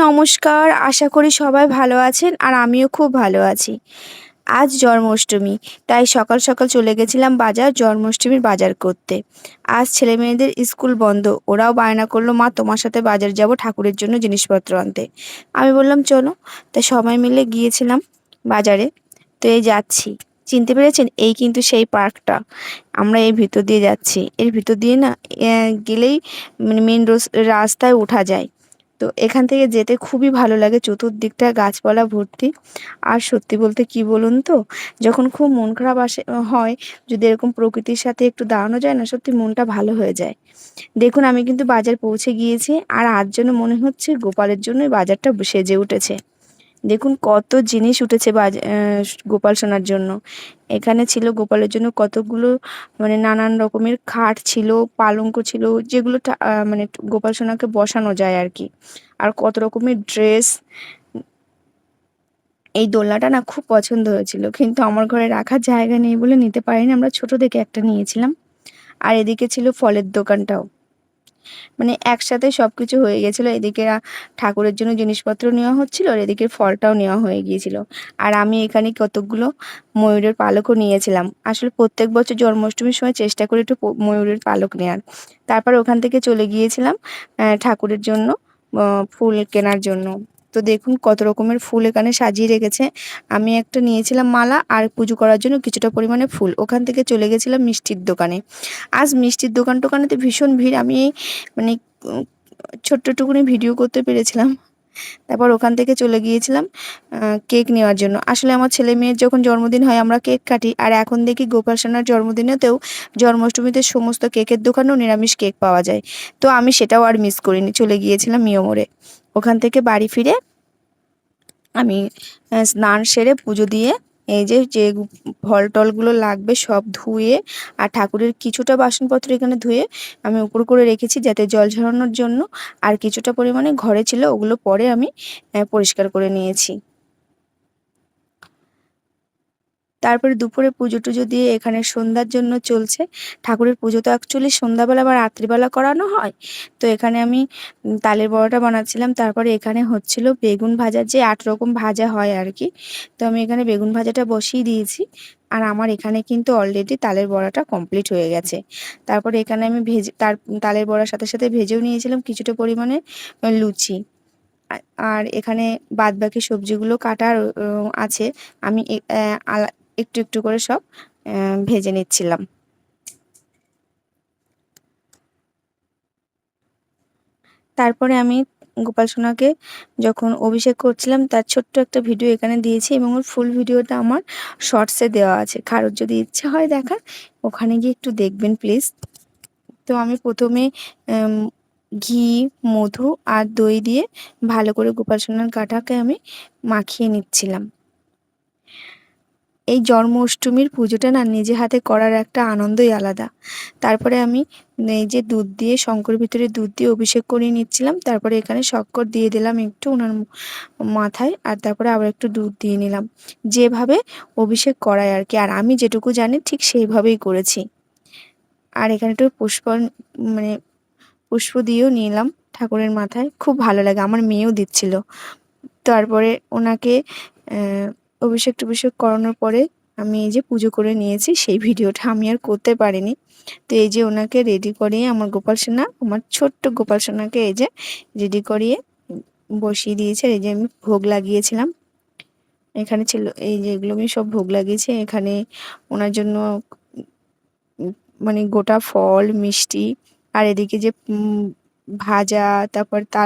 নমস্কার, আশা করি সবাই ভালো আছেন আর আমিও খুব ভালো আছি। আজ জন্মাষ্টমী, তাই সকাল সকাল চলে গেছিলাম বাজার, জন্মাষ্টমীর বাজার করতে। আজ ছেলে মেয়েদের স্কুল বন্ধ, ওরাও বায়না করল, মা, তোমার সাথে বাজার যাব, ঠাকুরের জন্য জিনিসপত্র আনতে। আমি বললাম, চলো। তাই সবাই মিলে গিয়েছিলাম বাজারে। তো এই যাচ্ছি। চিনতে পেরেছেন? এই কিন্তু সেই পার্কটা। আমরা এর ভিতর দিয়ে যাচ্ছি। এর ভিতর দিয়ে না গেলেই মানে মেন রাস্তায় ওঠা যায়। তো এখান থেকে যেতে খুবই ভালো লাগে চতুর্দিকটা গাছপালা ভর্তি। আর সত্যি বলতে কি বলুন তো, যখন খুব মন খারাপ আসে হয়, যদি এরকম প্রকৃতির সাথে একটু দাঁড়ানো যায় না, সত্যি মনটা ভালো হয়ে যায়। দেখুন, আমি কিন্তু বাজার পৌঁছে গিয়েছি, আর আজ জন্য মনে হচ্ছে গোপালের জন্যই বাজারটা সেজে উঠেছে। দেখুন কত জিনিস উঠেছে বাজ গোপাল সোনার জন্য। এখানে ছিল গোপালের জন্য কতগুলো মানে নানান রকমের খাট ছিল, পালঙ্ক ছিল, যেগুলো মানে গোপাল সোনাকে বসানো যায় আর কি। আর কত রকমের ড্রেস। এই দোলনাটা না খুব পছন্দ হয়েছিল, কিন্তু আমার ঘরে রাখার জায়গা নেই বলে নিতে পারিনি। আমরা ছোট থেকে একটা নিয়েছিলাম। আর এদিকে ছিল ফলের দোকানটাও। মানে একসাথে সব কিছু হয়ে গেছিল। এদিকে ঠাকুরের জন্য জিনিসপত্র নেওয়া হচ্ছিল আর এদিকে ফলটাও নেওয়া হয়ে গিয়েছিল। আর আমি এখানে কতকগুলো ময়ূরের পালকও নিয়েছিলাম। আসলে প্রত্যেক বছর জন্মাষ্টমীর সময় চেষ্টা করি একটু ময়ূরের পালক নেওয়ার তারপর ওখান থেকে চলে গিয়েছিলাম ঠাকুরের জন্য ফুল কেনার জন্য। তো দেখুন কত রকমের ফুল এখানে সাজিয়ে রেখেছে। আমি একটা নিয়েছিলাম মালা আর পুজো করার জন্য কিছুটা পরিমাণে ফুল। ওখান থেকে চলে গেছিলাম মিষ্টির দোকানে। আজ মিষ্টির দোকান টোকানেতে ভীষণ ভিড়। আমি মানে ছোট্টটুকুনি ভিডিও করতে পেরেছিলাম। তারপর ওখান থেকে চলে গিয়েছিলাম কেক নেওয়ার জন্য। আসলে আমার ছেলে মেয়ের যখন জন্মদিন হয় আমরা কেক কাটি আর এখন দেখি গোপাল সোনার জন্মদিনেতেও জন্মাষ্টমীতে সমস্ত কেকের দোকানেও নিরামিষ কেক পাওয়া যায়। তো আমি সেটাও আর মিস করিনি। চলে গিয়েছিলাম মিয়মোড়ে ওখান থেকে বাড়ি ফিরে আমি স্নান সেরে পুজো দিয়ে এই যে যে ফল টলগুলো লাগবে সব ধুয়ে আর ঠাকুরের কিছুটা বাসনপত্র এখানে ধুয়ে আমি উপর করে রেখেছি যাতে জল ঝরানোর জন্য আর কিছুটা পরিমাণে ঘরে ছিল ওগুলো পরে আমি পরিষ্কার করে নিয়েছি। তারপরে দুপুরে পুজো টুজো দিয়ে এখানে সন্ধ্যার জন্য চলছে। ঠাকুরের পুজো তো অ্যাকচুয়ালি সন্ধ্যাবেলা বা রাত্রিবেলা করানো হয়। তো এখানে আমি তালের বড়াটা বানাচ্ছিলাম। তারপরে এখানে হচ্ছিল বেগুন ভাজার যে আট রকম ভাজা হয় আর কি তো আমি এখানে বেগুন ভাজাটা বসিয়ে দিয়েছি। আর আমার এখানে কিন্তু অলরেডি তালের বড়াটা কমপ্লিট হয়ে গেছে। তারপরে এখানে আমি ভেজে, তার, তালের বড়ার সাথে সাথে ভেজেও নিয়েছিলাম কিছুটা পরিমাণে লুচি। আর এখানে বাদবাকি সবজিগুলো কাটার আছে। আমি একটু একটু করে সব ভেজে নিচ্ছিলাম। তারপরে আমি গোপাল সোনাকে যখন অভিষেক করছিলাম, তার ছোট্ট একটা ভিডিও এখানে দিয়েছি এবং ওর ফুল ভিডিওটা আমার শর্টসে দেওয়া আছে। কারোর যদি ইচ্ছা হয় দেখার, ওখানে গিয়ে একটু দেখবেন প্লিজ তো আমি প্রথমে ঘি, মধু আর দই দিয়ে ভালো করে গোপাল সোনার গাটাকে আমি মাখিয়ে নিচ্ছিলাম। এই জন্মাষ্টমীর পুজোটা না নিজে হাতে করার একটা আনন্দই আলাদা। তারপরে আমি এই যে দুধ দিয়ে, শঙ্কর ভিতরে দুধ দিয়ে অভিষেক করিয়ে নিচ্ছিলাম। তারপরে এখানে শক্কর দিয়ে দিলাম একটু ওনার মাথায় আর তারপরে আবার একটু দুধ দিয়ে নিলাম। যেভাবে অভিষেক করায় আর কি, আর আমি যেটুকু জানি ঠিক সেইভাবেই করেছি। আর এখানে একটু পুষ্প মানে পুষ্প দিয়েও নিলাম ঠাকুরের মাথায়। খুব ভালো লাগে, আমার মেয়েও দিচ্ছিল। তারপরে ওনাকে অভিষেক টভিষেক করানোর পরে আমি এই যে পুজো করে নিয়েছি, সেই ভিডিওটা আমি আর করতে পারিনি। তো এই যে ওনাকে রেডি করিয়ে আমার গোপাল সোনা, আমার ছোট্ট গোপাল সোনাকে এই যে রেডি করিয়ে বসিয়ে দিয়েছে। এই যে আমি ভোগ লাগিয়েছিলাম। এখানে ছিল, এই যে এগুলো আমি সব ভোগ লাগিয়েছি। এখানে ওনার জন্য মানে গোটা ফল, মিষ্টি, আর এদিকে যে ভাজা, তারপর তা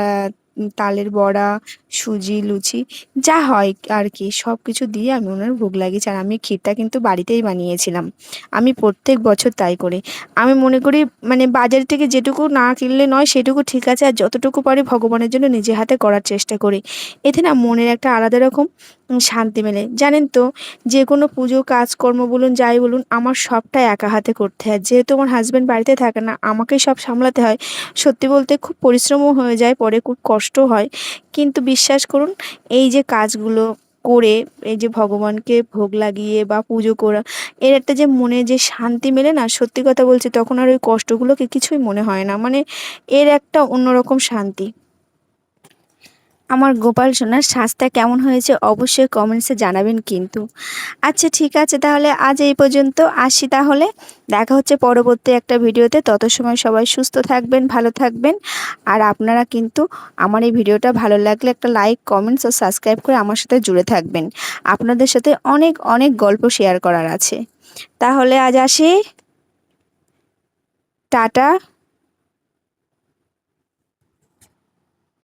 তালের বড়া, সুজি, লুচি, যা হয় আর কি সব কিছু দিয়ে আমি ওনার ভোগ লাগিয়েছি। আর আমি ক্ষীরটা কিন্তু বাড়িতেই বানিয়েছিলাম। আমি প্রত্যেক বছর তাই করি। আমি মনে করি মানে বাজার থেকে যেটুকু না কিনলে নয়, সেটুকু ঠিক আছে। আর যতটুকু পারি ভগবানের জন্য নিজে হাতে করার চেষ্টা করি। এতে না মনের একটা আলাদা রকম শান্তি মেলে। জানেন তো, যে কোনো পুজো, কাজকর্ম বলুন, যাই বলুন, আমার সবটা একা হাতে করতে হয়। যেহেতু আমার হাজব্যান্ড বাড়িতে থাকে না, আমাকেই সব সামলাতে হয়। সত্যি বলতে খুব পরিশ্রমও হয়ে যায়, পরে খুব কষ্ট হয়। কিন্তু বিশ্বাস করুন, এই যে কাজগুলো করে, এই যে ভগবানকে ভোগ লাগিয়ে বা পুজো করা, এর একটা যে মনে যে শান্তি মেলে না, সত্যি কথা বলছি, তখন আর ওই কষ্টগুলোকে কিছুই মনে হয় না। মানে এর একটা অন্যরকম শান্তি। আমার গোপাল সোনার সাজটা কেমন হয়েছে অবশ্যই কমেন্টসে জানাবেন কিন্তু। আচ্ছা ঠিক আছে, তাহলে আজ এই পর্যন্ত আসি তাহলে। দেখা হচ্ছে পরবর্তী একটা ভিডিওতে। তত সময় সবাই সুস্থ থাকবেন, ভালো থাকবেন। আর আপনারা কিন্তু আমার এই ভিডিওটা ভালো লাগলে একটা লাইক কমেন্টস ও সাবস্ক্রাইব করে আমার সাথে জুড়ে থাকবেন। আপনাদের সাথে অনেক অনেক গল্প শেয়ার করার আছে। তাহলে আজ আসি। টাটা।